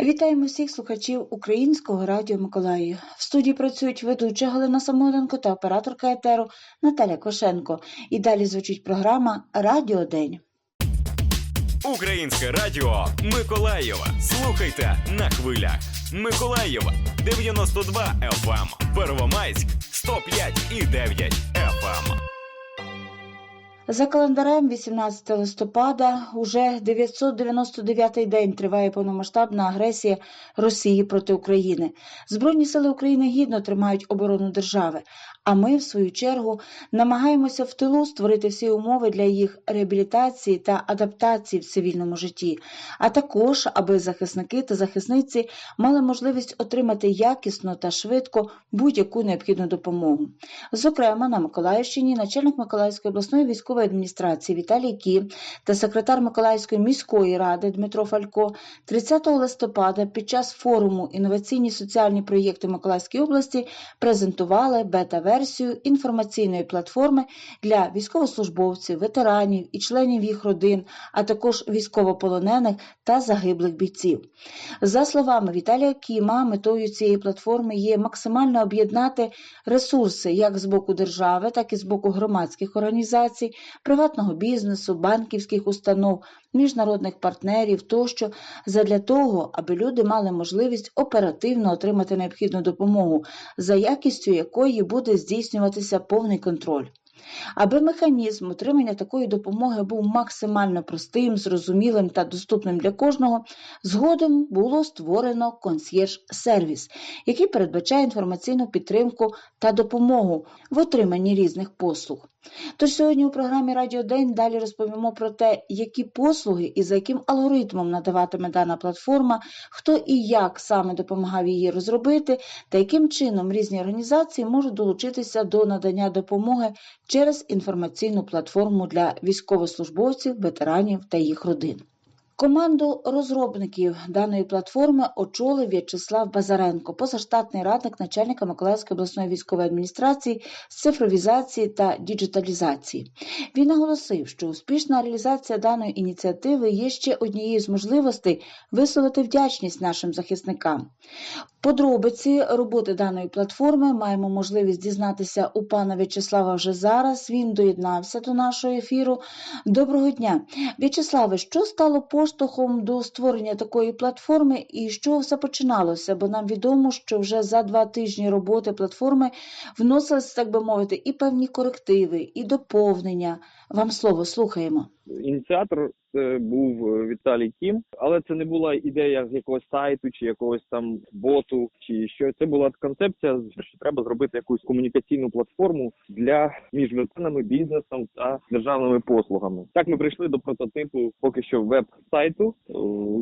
Вітаємо всіх слухачів Українського радіо Миколаїв. В студії працюють ведуча Галина Самойленко та операторка етеру Наталя Кошенко. І далі звучить програма Радіо День. Українське радіо Миколаєва. Слухайте на хвилях. Миколаєва 92 FM, Первомайськ 105 і 9 FM. За календарем 18 листопада уже 999-й день триває повномасштабна агресія Росії проти України. Збройні сили України гідно тримають оборону держави, а ми, в свою чергу, намагаємося в тилу створити всі умови для їх реабілітації та адаптації в цивільному житті, а також аби захисники та захисниці мали можливість отримати якісно та швидко будь-яку необхідну допомогу. Зокрема, на Миколаївщині начальник Миколаївської обласної військової адміністрації Віталій Кі та секретар Миколаївської міської ради Дмитро Фалько 30 листопада під час форуму інноваційні соціальні проєкти Миколаївської області презентували бета-версію інформаційної платформи для військовослужбовців, ветеранів і членів їх родин, а також військовополонених та загиблих бійців. За словами Віталія Кіма, метою цієї платформи є максимально об'єднати ресурси як з боку держави, так і з боку громадських організацій, приватного бізнесу, банківських установ, міжнародних партнерів тощо задля того, аби люди мали можливість оперативно отримати необхідну допомогу, за якістю якої буде здійснюватися повний контроль. Аби механізм отримання такої допомоги був максимально простим, зрозумілим та доступним для кожного, згодом було створено консьєрж-сервіс, який передбачає інформаційну підтримку та допомогу в отриманні різних послуг. Тож сьогодні у програмі Радіо День далі розповімо про те, які послуги і за яким алгоритмом надаватиме дана платформа, хто і як саме допомагав її розробити, та яким чином різні організації можуть долучитися до надання допомоги через інформаційну платформу для військовослужбовців, ветеранів та їх родин. Команду розробників даної платформи очолив В'ячеслав Базаренко, позаштатний радник начальника Миколаївської обласної військової адміністрації з цифровізації та діджиталізації. Він наголосив, що успішна реалізація даної ініціативи є ще однією з можливостей висловити вдячність нашим захисникам. Подробиці роботи даної платформи маємо можливість дізнатися у пана В'ячеслава вже зараз. Він доєднався до нашого ефіру. Доброго дня, В'ячеславе, що стало поштовхом до створення такої платформи і що все починалося? Бо нам відомо, що вже за два тижні роботи платформи вносилися, так би мовити, і певні корективи, і доповнення. Вам слово слухаємо. Ініціатор це був Віталій Кім, але це не була ідея з якогось сайту чи якогось там боту, чи що це була концепція, що треба зробити якусь комунікаційну платформу для між ветеранами, бізнесом та державними послугами. Так ми прийшли до прототипу поки що веб-сайту, е,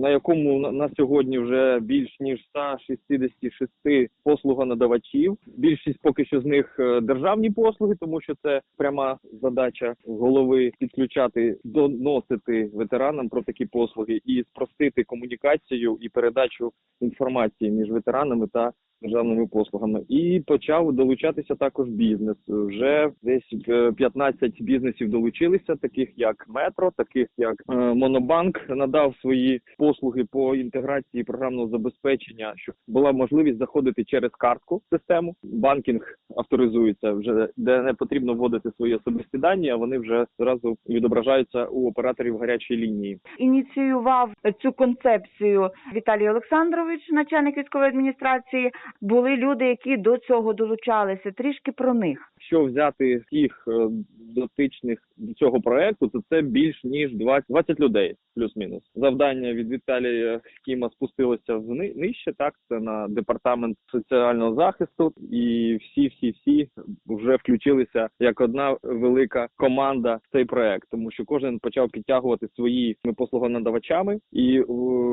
на якому на- на сьогодні вже більш ніж 166 послугонадавачів. Більшість поки що з них е, державні послуги, тому що це пряма задача голови підключати, доносити ветеранам про такі послуги і спростити комунікацію і передачу інформації між ветеранами та державними послугами. І почав долучатися також бізнес. Вже десь е, 15 бізнесів долучилися, таких як Метро, таких як е, Монобанк, надав свої послуги по інтеграції програмного забезпечення, щоб була можливість заходити через картку в систему. Банкінг авторизується вже де не потрібно вводити свої особисті дані, а вони вже зразу відображаються у операторів гарячої лінії. ініціював цю концепцію Віталій Олександрович, начальник військової адміністрації. Були люди, які до цього долучалися. Трішки про них. Якщо взяти всіх е, дотичних до цього проекту, то це більш ніж 20, 20 людей, плюс-мінус. Завдання від Віталія Кіма спустилося нижче. Так, це на департамент соціального захисту, і всі, всі, всі вже включилися як одна велика команда в цей проект, тому що кожен почав підтягувати свої послугонадавачами, і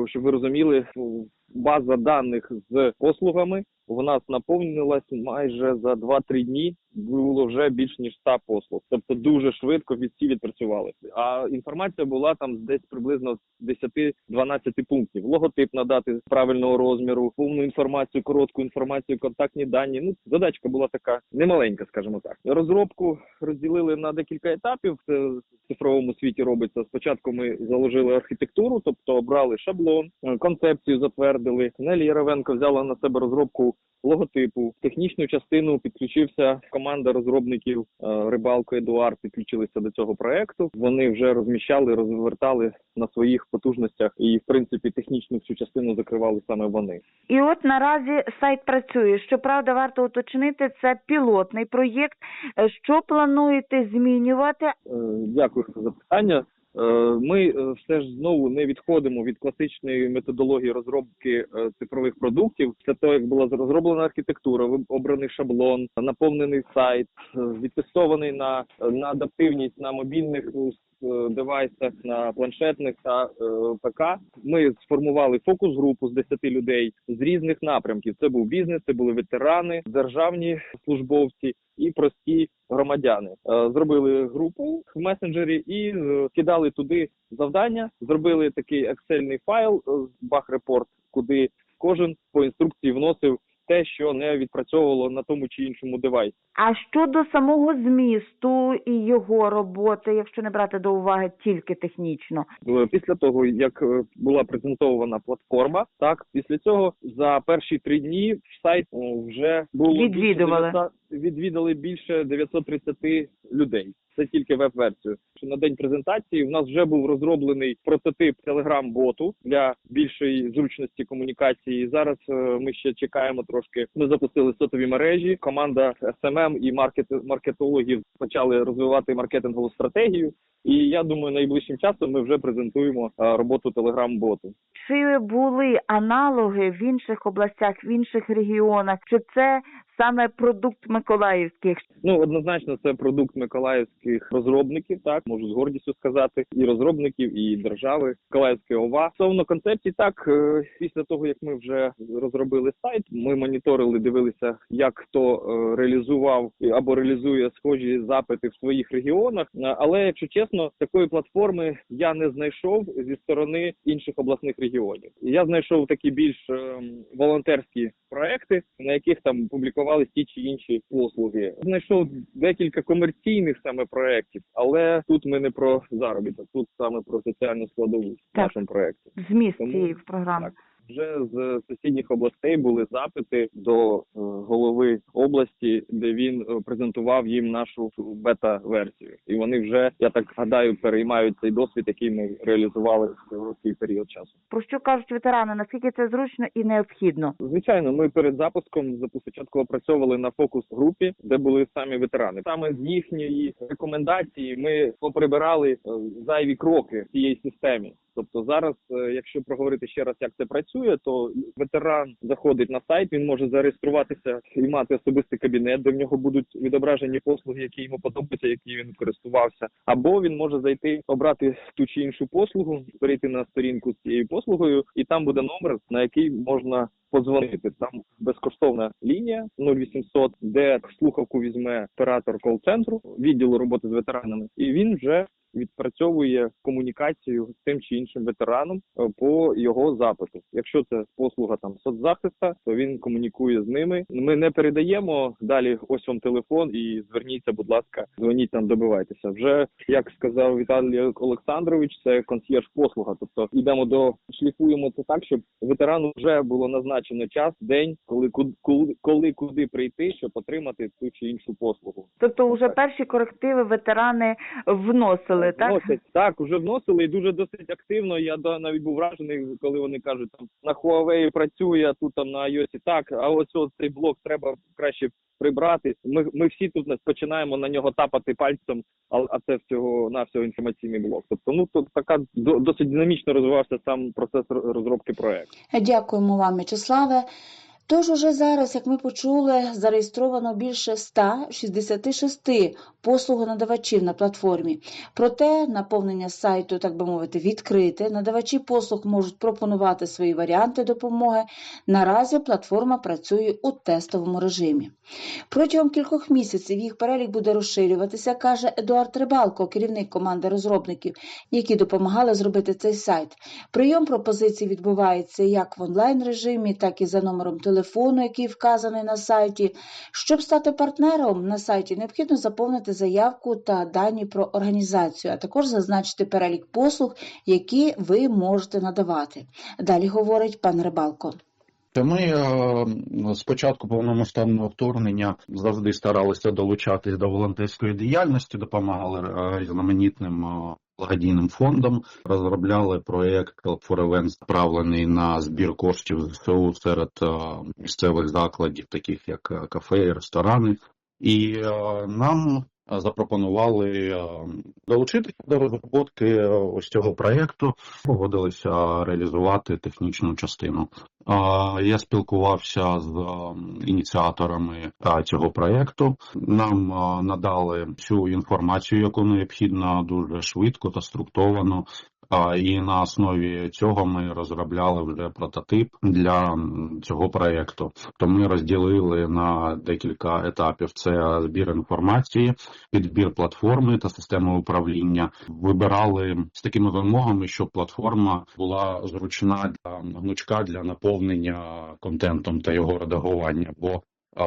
щоб ви розуміли, база даних з послугами у нас наповнилась майже за 2-3 дні. Було вже більш ніж 100 послуг, тобто дуже швидко всі відпрацювали. А інформація була там десь приблизно з 10-12 пунктів. Логотип надати правильного розміру, повну інформацію, коротку інформацію, контактні дані. Ну задачка була така немаленька, скажімо так. Розробку розділили на декілька етапів. Це в цифровому світі робиться. Спочатку ми заложили архітектуру, тобто обрали шаблон, концепцію затвердили. Підтвердили. Нелі Яровенко взяла на себе розробку логотипу. Технічну частину підключився команда розробників е, Рибалко Едуард. Підключилися до цього проекту. Вони вже розміщали, розвертали на своїх потужностях, і в принципі технічну всю частину закривали саме вони. І от наразі сайт працює. Щоправда, варто уточнити, це пілотний проєкт. Е, Що плануєте змінювати? Е, Дякую за запитання. Е, Ми е, все ж знову не відходимо від класичної методології розробки е, цифрових продуктів. Це те, як була розроблена архітектура, обраний шаблон, наповнений сайт, відтестований на, на адаптивність на мобільних е, девайсах, на планшетних та е, ПК. Ми сформували фокус групу з 10 людей з різних напрямків. Це був бізнес, це були ветерани, державні службовці і прості громадяни. Е, Зробили групу в месенджері і е, кидали туди завдання. Зробили такий ексельний файл бах репорт, куди кожен по інструкції вносив те, що не відпрацьовувало на тому чи іншому девайсі. А щодо самого змісту і його роботи, якщо не брати до уваги тільки технічно, Е, Після того, як е, була презентована платформа, так після цього за перші три дні сайт вже було Відвідували. 900 відвідали більше 930 людей. Це тільки веб-версію. Що На день презентації в нас вже був розроблений прототип Telegram-боту для більшої зручності комунікації. Зараз е, ми ще чекаємо трошки. Ми запустили сотові мережі. Команда SMM і маркет маркетологів почали розвивати маркетингову стратегію. І я думаю, найближчим часом ми вже презентуємо е, роботу Telegram-боту. чи були аналоги в інших областях, в інших регіонах, чи це саме продукт миколаївських? Ну однозначно, це продукт миколаївських розробників. Так можу з гордістю сказати, і розробників, і держави Миколаївської ОВА. Стосовно концепції, так е, після того як ми вже розробили сайт, ми моніторили, дивилися, як хто е, реалізував або реалізує схожі запити в своїх регіонах. Е, Але якщо чесно, такої платформи я не знайшов зі сторони інших обласних регіонів. Я знайшов такі більш е, волонтерські проекти, на яких там публікувалися ті чи інші послуги. Знайшов декілька комерційних саме проєктів, але тут ми не про заробіток, тут саме про соціальну складову в нашому проєкті. Зміст Тому- цієї програми. так. Вже з сусідніх областей були запити до е, голови області, де він е, презентував їм нашу бета-версію, і вони вже я так гадаю переймають цей досвід, який ми реалізували в короткий період часу. Про що кажуть ветерани? Наскільки це зручно і необхідно? Звичайно, ми перед запуском запу- спочатку опрацьовували на фокус групі, де були самі ветерани. Саме з їхньої рекомендації ми поприбирали е, зайві кроки в цій системі. Тобто зараз, е, якщо проговорити ще раз, як це працює, то ветеран заходить на сайт, він може зареєструватися і мати особистий кабінет, в нього будуть відображені послуги, які йому подобаються, які він користувався, або він може зайти, обрати ту чи іншу послугу, перейти на сторінку з цією послугою, і там буде номер, на який можна подзвонити. Там безкоштовна лінія 0800, де слухавку візьме оператор кол-центру відділу роботи з ветеранами, і він вже відпрацьовує комунікацію з тим чи іншим ветераном е, по його запиту. Якщо це послуга там соцзахиста, то він комунікує з ними. Ми не передаємо далі. Ось вам телефон, і зверніться, будь ласка, дзвоніть там, добивайтеся. Вже як сказав Віталій Олександрович, це консьєрж послуга. Тобто йдемо до шліфуємо це так, щоб ветерану вже було назначено час, день, коли коли, коли куди прийти, щоб отримати ту чи іншу послугу. Тобто, вже перші корективи ветерани вносили, так? Вносять так, уже вносили і дуже досить активно. Я да, навіть був вражений, коли вони кажуть, там на Huawei працює, а тут там на iOS так. А ось ось цей блок треба краще прибрати. Ми ми всі тут на- починаємо на нього тапати пальцем, а, а це всього на всього інформаційний блок. Тобто, ну то така до- досить динамічно розвивався сам процес розробки проекту. Дякуємо вам, М'ячеславе. Тож уже зараз, як ми почули, зареєстровано більше 166 послугонадавачів на платформі. Проте наповнення сайту, так би мовити, відкрите. Надавачі послуг можуть пропонувати свої варіанти допомоги. Наразі платформа працює у тестовому режимі. Протягом кількох місяців їх перелік буде розширюватися, каже Едуард Рибалко, керівник команди розробників, які допомагали зробити цей сайт. Прийом пропозицій відбувається як в онлайн режимі, так і за номером телефону телефону, який вказаний на сайті. Щоб стати партнером на сайті, необхідно заповнити заявку та дані про організацію, а також зазначити перелік послуг, які ви можете надавати. Далі говорить пан Рибалко. Та ми е, з початку повномасштабного вторгнення завжди старалися долучатись до волонтерської діяльності, допомагали е, різноманітним е, благодійним фондом розробляли проєкт Help for Events, направлений на збір коштів ЗСУ серед е, місцевих закладів, таких як е, кафе ресторани. І е, нам запропонували е, долучитися до розробки е, ось цього проєкту, погодилися реалізувати технічну частину. Я спілкувався з ініціаторами цього проєкту. Нам надали всю інформацію, яку необхідно дуже швидко та структовано. І на основі цього ми розробляли вже прототип для цього проєкту. То ми розділили на декілька етапів: це збір інформації, підбір платформи та системи управління. Вибирали з такими вимогами, щоб платформа була зручна для гнучка для наповнення контентом та його редагування. Бо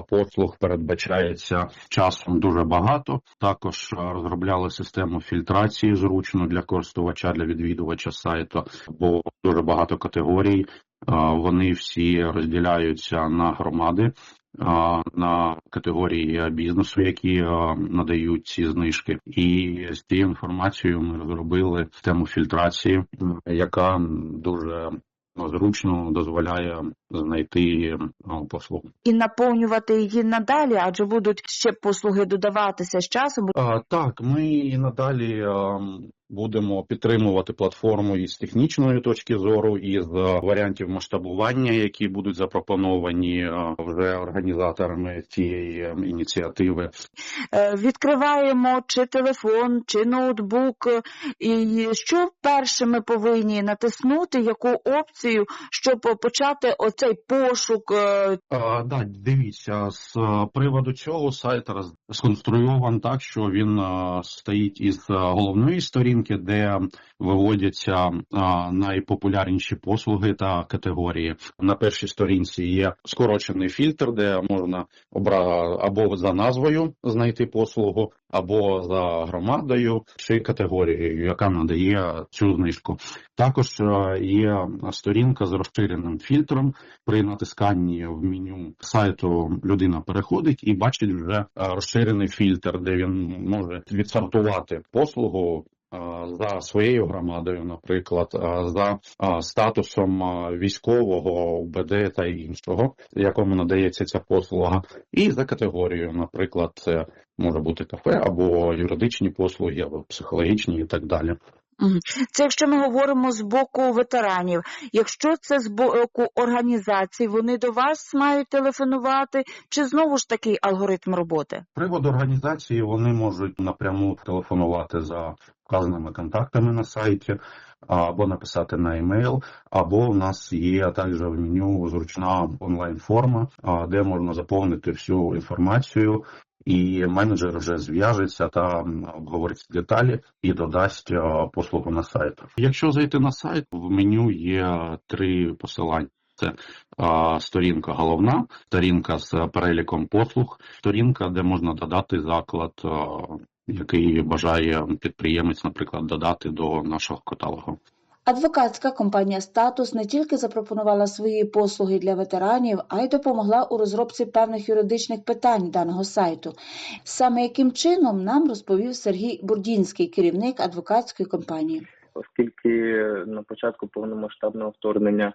послуг передбачається часом дуже багато. Також розробляли систему фільтрації зручно для користувача, для відвідувача сайту, бо дуже багато категорій. Вони всі розділяються на громади, на категорії бізнесу, які надають ці знижки. І з цією інформацією ми розробили систему фільтрації, яка дуже ну, зручно дозволяє знайти ну, послугу. І наповнювати її надалі, адже будуть ще послуги додаватися з часом. А, так, ми і надалі а, будемо підтримувати платформу із технічної точки зору, із а, варіантів масштабування, які будуть запропоновані а, вже організаторами цієї а, ініціативи. Е, Відкриваємо чи телефон, чи ноутбук, і що перше ми повинні натиснути, яку опцію, щоб почати оцей пошук. е, да, дивіться, з приводу цього сайт роз- сконструйован так, що він стоїть із головної сторінки, де виводяться найпопулярніші послуги та категорії. На першій сторінці є скорочений фільтр, де можна обра... або за назвою знайти послугу, або за громадою чи категорією, яка надає цю знижку. Також е, є сторінка з розширеним фільтром. При натисканні в меню сайту людина переходить і бачить вже е, розширений фільтр, де він може відсортувати послугу. За своєю громадою, наприклад, за статусом військового УБД та іншого, якому надається ця послуга, і за категорією, наприклад, це може бути кафе або юридичні послуги, або психологічні і так далі. Це якщо ми говоримо з боку ветеранів. Якщо це з боку організацій, вони до вас мають телефонувати, чи знову ж такий алгоритм роботи? З приводу організації вони можуть напряму телефонувати за вказаними контактами на сайті, або написати на емейл, або в нас є також в меню зручна онлайн-форма, де можна заповнити всю інформацію. І менеджер вже зв'яжеться та обговорить деталі і додасть послугу на сайт. Якщо зайти на сайт, в меню є три посилання. Це а, сторінка головна, сторінка з переліком послуг, сторінка, де можна додати заклад, який бажає підприємець, наприклад, додати до нашого каталогу. Адвокатська компанія Статус не тільки запропонувала свої послуги для ветеранів, а й допомогла у розробці певних юридичних питань даного сайту. Саме яким чином нам розповів Сергій Бурдінський, керівник адвокатської компанії. оскільки на початку повномасштабного вторгнення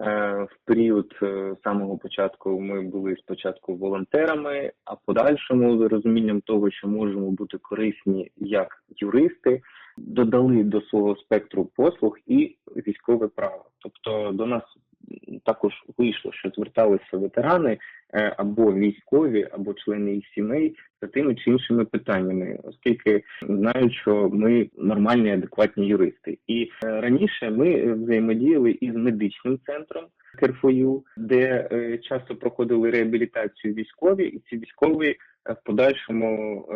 в період е, самого початку ми були спочатку волонтерами, а подальшому з розумінням того, що можемо бути корисні як юристи, додали до свого спектру послуг і військове право. Тобто до нас також вийшло, що зверталися ветерани е, або військові, або члени їх сімей за тими чи іншими питаннями, оскільки знають, що ми нормальні, адекватні юристи. І е, раніше ми взаємодіяли із медичним центром КРФЮ, де е, часто проходили реабілітацію військові, і ці військові в подальшому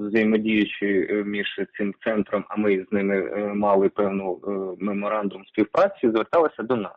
взаємодіючи між цим центром, а ми з ними мали певну меморандум співпраці, зверталися до нас.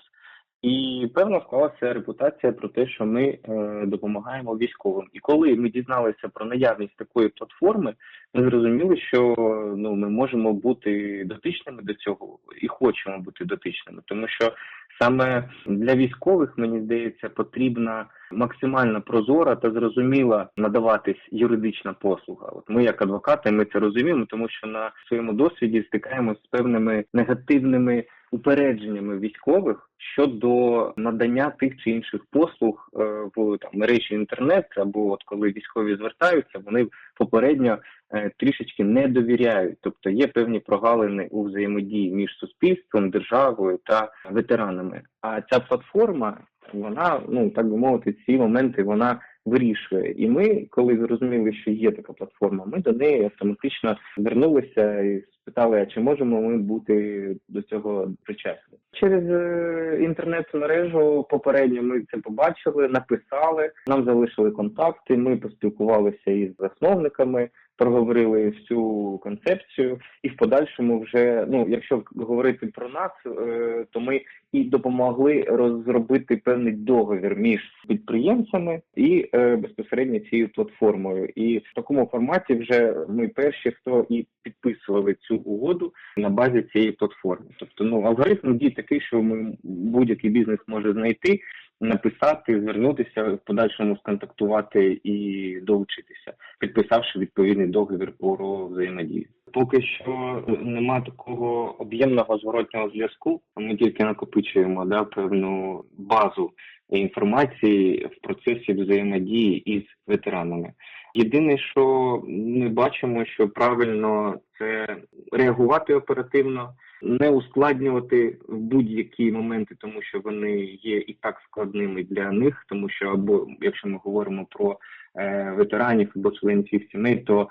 І певно склалася репутація про те, що ми е, допомагаємо військовим. І коли ми дізналися про наявність такої платформи, ми зрозуміли, що ну ми можемо бути дотичними до цього і хочемо бути дотичними, тому що саме для військових мені здається потрібна максимально прозора та зрозуміла надаватись юридична послуга. От ми, як адвокати, ми це розуміємо, тому що на своєму досвіді стикаємося з певними негативними упередженнями військових щодо надання тих чи інших послуг е, в там мережі інтернет, або от коли військові звертаються, вони попередньо е, трішечки не довіряють, тобто є певні прогалини у взаємодії між суспільством, державою та ветеранами. А ця платформа, вона ну так би мовити, ці моменти вона вирішує. І ми, коли зрозуміли, що є така платформа, ми до неї автоматично звернулися і спитали, а чи можемо ми бути до цього причасні. Через е, інтернет-мережу попередньо ми це побачили, написали, нам залишили контакти. Ми поспілкувалися із засновниками, проговорили всю концепцію, і в подальшому вже ну, якщо говорити про нас, е, то ми і допомогли розробити певний договір між підприємцями і е, безпосередньо цією платформою. І в такому форматі вже ми перші, хто і підписували цю угоду на базі цієї платформи. Тобто, ну алгоритм дій такий, що ми будь-який бізнес може знайти, написати, звернутися в подальшому сконтактувати і долучитися, підписавши відповідний договір про взаємодію. Поки що нема такого об'ємного зворотнього зв'язку. Ми тільки накопичуємо да, певну базу інформації в процесі взаємодії із ветеранами. Єдине, що ми бачимо, що правильно це реагувати оперативно, не ускладнювати в будь-які моменти, тому що вони є і так складними для них, тому що або якщо ми говоримо про е, ветеранів або членів сімей, то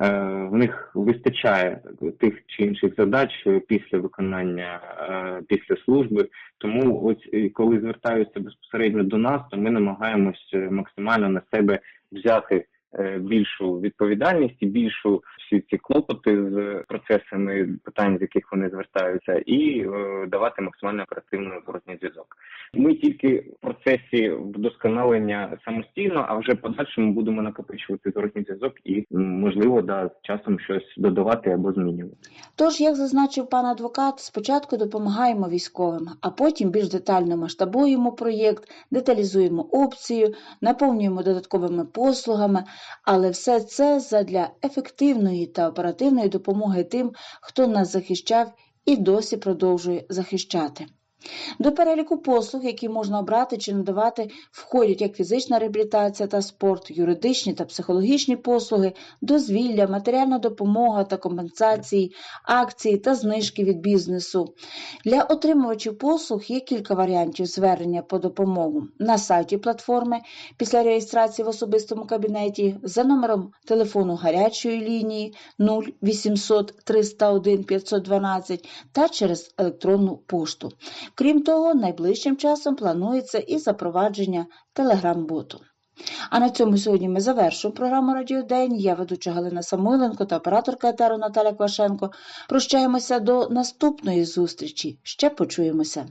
в них вистачає тих чи інших задач після виконання е, після служби. Тому ось і коли звертаються безпосередньо до нас, то ми намагаємось максимально на себе взяти е, більшу відповідальність і більшу всі ці клопоти з процесами питань, з яких вони звертаються, і е, давати максимально оперативний зворотній зв'язок. Ми тільки в процесі вдосконалення самостійно, а вже подальшому будемо накопичувати зворотній зв'язок і можливо да з часом щось додавати або змінювати. Тож, як зазначив пан адвокат, спочатку допомагаємо військовим, а потім більш детально масштабуємо проєкт, деталізуємо опцію, наповнюємо додатковими послугами, але все це задля ефективної та оперативної допомоги тим, хто нас захищав і досі продовжує захищати. До переліку послуг, які можна обрати чи надавати, входять як фізична реабілітація та спорт, юридичні та психологічні послуги, дозвілля, матеріальна допомога та компенсації, акції та знижки від бізнесу. Для отримувачів послуг є кілька варіантів звернення по допомогу на сайті платформи після реєстрації в особистому кабінеті за номером телефону гарячої лінії 0800 301 512 та через електронну пошту. Крім того, найближчим часом планується і запровадження телеграм-боту. А на цьому сьогодні ми завершуємо програму Радіодень. Я ведуча Галина Самойленко та операторка етеру Наталя Квашенко. Прощаємося до наступної зустрічі. Ще почуємося.